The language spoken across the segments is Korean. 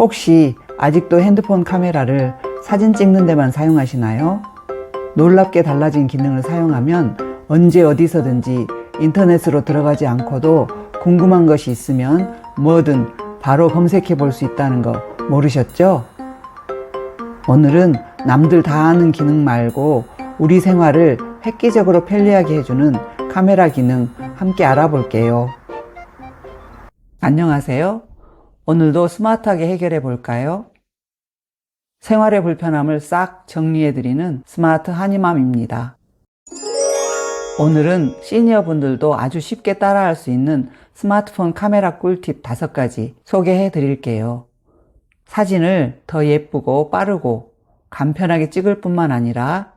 혹시 아직도 핸드폰 카메라를 사진 찍는 데만 사용하시나요? 놀랍게 달라진 기능을 사용하면 언제 어디서든지 인터넷으로 들어가지 않고도 궁금한 것이 있으면 뭐든 바로 검색해 볼 수 있다는 거 모르셨죠? 오늘은 남들 다 아는 기능 말고 우리 생활을 획기적으로 편리하게 해주는 카메라 기능 함께 알아볼게요. 안녕하세요. 오늘도 스마트하게 해결해 볼까요? 생활의 불편함을 싹 정리해 드리는 스마트 한이맘입니다. 오늘은 시니어 분들도 아주 쉽게 따라할 수 있는 스마트폰 카메라 꿀팁 5가지 소개해 드릴게요. 사진을 더 예쁘고 빠르고 간편하게 찍을 뿐만 아니라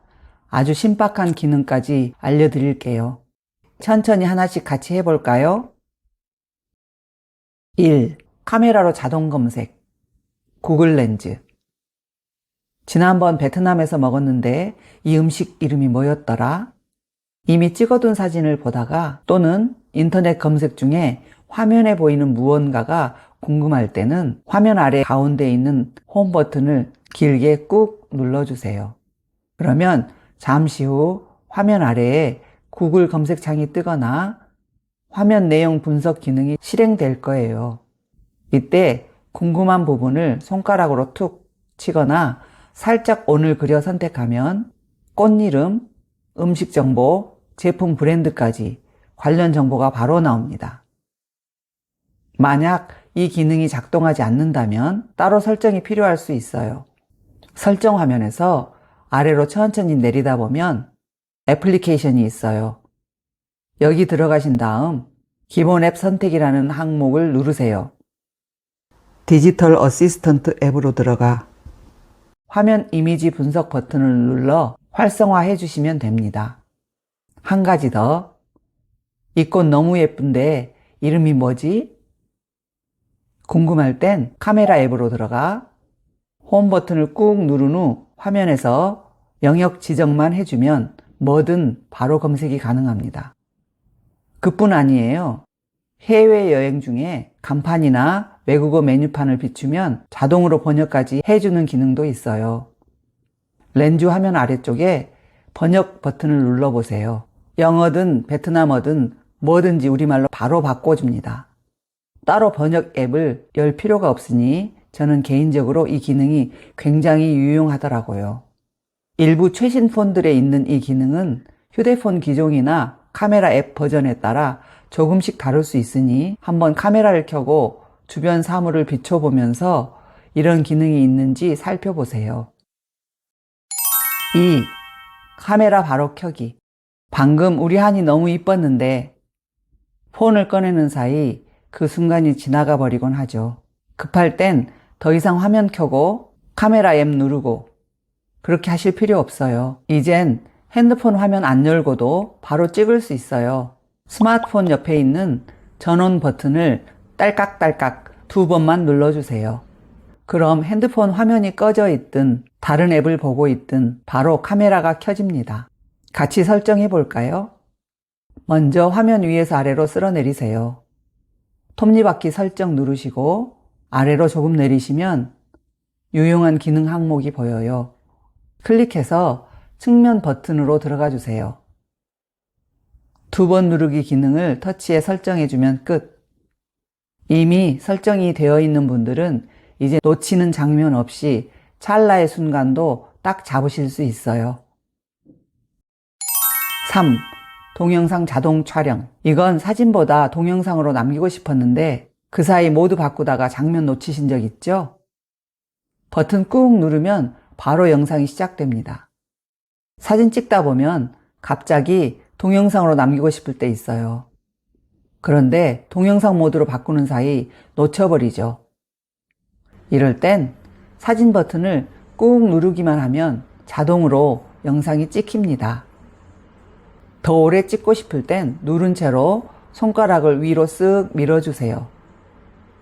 아주 신박한 기능까지 알려드릴게요. 천천히 하나씩 같이 해볼까요? 1. 카메라로 자동 검색. 구글 렌즈. 지난번 베트남에서 먹었는데 이 음식 이름이 뭐였더라? 이미 찍어둔 사진을 보다가 또는 인터넷 검색 중에 화면에 보이는 무언가가 궁금할 때는 화면 아래 가운데 있는 홈 버튼을 길게 꾹 눌러주세요. 그러면 잠시 후 화면 아래에 구글 검색창이 뜨거나 화면 내용 분석 기능이 실행될 거예요. 이때 궁금한 부분을 손가락으로 툭 치거나 살짝 온을 그려 선택하면 꽃 이름, 음식 정보, 제품 브랜드까지 관련 정보가 바로 나옵니다. 만약 이 기능이 작동하지 않는다면 따로 설정이 필요할 수 있어요. 설정 화면에서 아래로 천천히 내리다 보면 애플리케이션이 있어요. 여기 들어가신 다음 기본 앱 선택이라는 항목을 누르세요. 디지털 어시스턴트 앱으로 들어가 화면 이미지 분석 버튼을 눌러 활성화해 주시면 됩니다. 한 가지 더. 이 꽃 너무 예쁜데 이름이 뭐지? 궁금할 땐 카메라 앱으로 들어가 홈 버튼을 꾹 누른 후 화면에서 영역 지정만 해주면 뭐든 바로 검색이 가능합니다. 그뿐 아니에요. 해외여행 중에 간판이나 외국어 메뉴판을 비추면 자동으로 번역까지 해주는 기능도 있어요. 렌즈 화면 아래쪽에 번역 버튼을 눌러보세요. 영어든 베트남어든 뭐든지 우리말로 바로 바꿔줍니다. 따로 번역 앱을 열 필요가 없으니 저는 개인적으로 이 기능이 굉장히 유용하더라고요. 일부 최신 폰들에 있는 이 기능은 휴대폰 기종이나 카메라 앱 버전에 따라 조금씩 다를 수 있으니 한번 카메라를 켜고 주변 사물을 비춰보면서 이런 기능이 있는지 살펴보세요. 2. 카메라 바로 켜기. 방금 우리 한이 너무 이뻤는데 폰을 꺼내는 사이 그 순간이 지나가 버리곤 하죠. 급할 땐 더 이상 화면 켜고 카메라 앱 누르고 그렇게 하실 필요 없어요. 이젠 핸드폰 화면 안 열고도 바로 찍을 수 있어요. 스마트폰 옆에 있는 전원 버튼을 딸깍딸깍 두 번만 눌러주세요. 그럼 핸드폰 화면이 꺼져 있든 다른 앱을 보고 있든 바로 카메라가 켜집니다. 같이 설정해 볼까요? 먼저 화면 위에서 아래로 쓸어내리세요. 톱니바퀴 설정 누르시고 아래로 조금 내리시면 유용한 기능 항목이 보여요. 클릭해서 측면 버튼으로 들어가 주세요. 두 번 누르기 기능을 터치해 설정해 주면 끝. 이미 설정이 되어 있는 분들은 이제 놓치는 장면 없이 찰나의 순간도 딱 잡으실 수 있어요. 3. 동영상 자동 촬영. 이건 사진보다 동영상으로 남기고 싶었는데 그 사이 모두 바꾸다가 장면 놓치신 적 있죠? 버튼 꾹 누르면 바로 영상이 시작됩니다. 사진 찍다 보면 갑자기 동영상으로 남기고 싶을 때 있어요. 그런데 동영상 모드로 바꾸는 사이 놓쳐버리죠. 이럴 땐 사진 버튼을 꾹 누르기만 하면 자동으로 영상이 찍힙니다. 더 오래 찍고 싶을 땐 누른 채로 손가락을 위로 쓱 밀어주세요.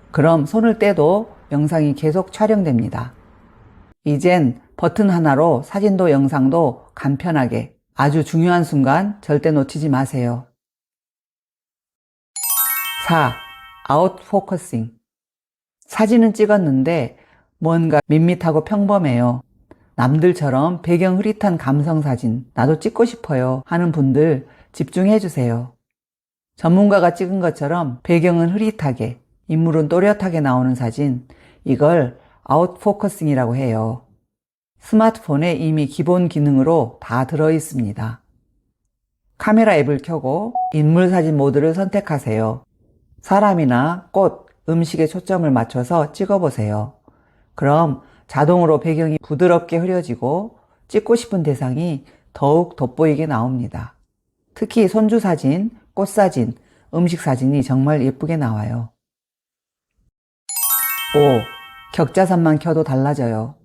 그럼 손을 떼도 영상이 계속 촬영됩니다. 이젠 버튼 하나로 사진도 영상도 간편하게 아주 중요한 순간 절대 놓치지 마세요. 4. 아웃 포커싱. 사진은 찍었는데 뭔가 밋밋하고 평범해요. 남들처럼 배경 흐릿한 감성 사진, 나도 찍고 싶어요 하는 분들 집중해 주세요. 전문가가 찍은 것처럼 배경은 흐릿하게, 인물은 또렷하게 나오는 사진, 이걸 아웃포커싱이라고 해요. 스마트폰에 이미 기본 기능으로 다 들어 있습니다. 카메라 앱을 켜고 인물 사진 모드를 선택하세요. 사람이나 꽃, 음식에 초점을 맞춰서 찍어보세요. 그럼 자동으로 배경이 부드럽게 흐려지고 찍고 싶은 대상이 더욱 돋보이게 나옵니다. 특히 손주 사진, 꽃 사진, 음식 사진이 정말 예쁘게 나와요. 5. 격자선만 켜도 달라져요.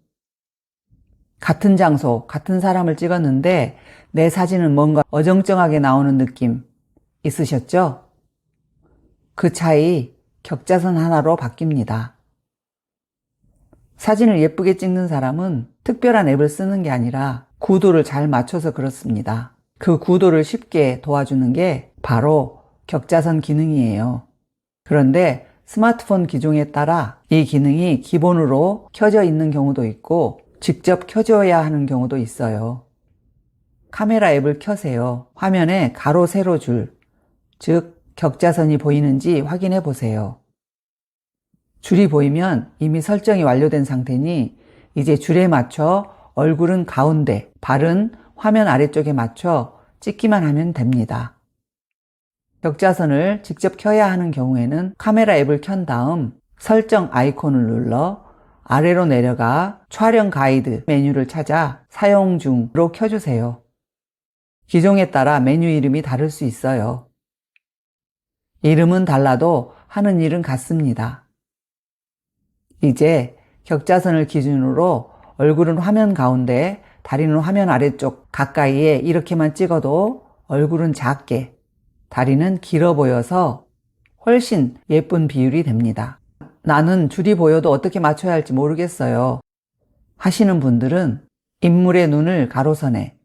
같은 장소, 같은 사람을 찍었는데 내 사진은 뭔가 어정쩡하게 나오는 느낌 있으셨죠? 그 차이 격자선 하나로 바뀝니다. 사진을 예쁘게 찍는 사람은 특별한 앱을 쓰는 게 아니라 구도를 잘 맞춰서 그렇습니다. 그 구도를 쉽게 도와주는 게 바로 격자선 기능이에요. 그런데 스마트폰 기종에 따라 이 기능이 기본으로 켜져 있는 경우도 있고 직접 켜줘야 하는 경우도 있어요. 카메라 앱을 켜세요. 화면에 가로 세로 줄, 즉 격자선이 보이는지 확인해 보세요. 줄이 보이면 이미 설정이 완료된 상태니 이제 줄에 맞춰 얼굴은 가운데, 발은 화면 아래쪽에 맞춰 찍기만 하면 됩니다. 격자선을 직접 켜야 하는 경우에는 카메라 앱을 켠 다음 설정 아이콘을 눌러 아래로 내려가 촬영 가이드 메뉴를 찾아 사용 중으로 켜주세요. 기종에 따라 메뉴 이름이 다를 수 있어요. 이름은 달라도 하는 일은 같습니다. 이제 격자선을 기준으로 얼굴은 화면 가운데, 다리는 화면 아래쪽 가까이에 이렇게만 찍어도 얼굴은 작게, 다리는 길어 보여서 훨씬 예쁜 비율이 됩니다. 나는 줄이 보여도 어떻게 맞춰야 할지 모르겠어요. 하시는 분들은 인물의 눈을 가로선에,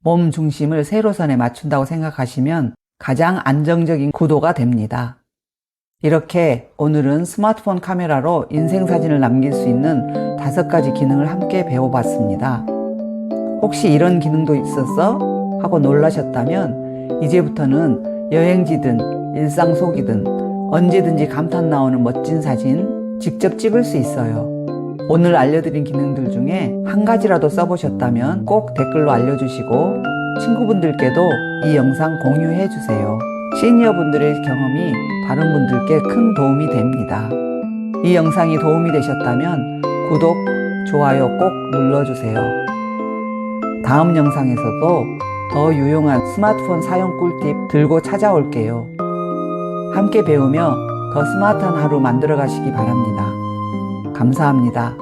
몸 중심을 세로선에 맞춘다고 생각하시면 가장 안정적인 구도가 됩니다. 이렇게 오늘은 스마트폰 카메라로 인생 사진을 남길 수 있는 다섯 가지 기능을 함께 배워봤습니다. 혹시 이런 기능도 있었어? 하고 놀라셨다면 이제부터는 여행지든 일상 속이든 언제든지 감탄 나오는 멋진 사진 직접 찍을 수 있어요. 오늘 알려드린 기능들 중에 한 가지라도 써보셨다면 꼭 댓글로 알려주시고 친구분들께도 이 영상 공유해 주세요. 시니어 분들의 경험이 다른 분들께 큰 도움이 됩니다. 이 영상이 도움이 되셨다면 구독, 좋아요 꼭 눌러주세요. 다음 영상에서도 더 유용한 스마트폰 사용 꿀팁 들고 찾아올게요. 함께 배우며 더 스마트한 하루 만들어 가시기 바랍니다. 감사합니다.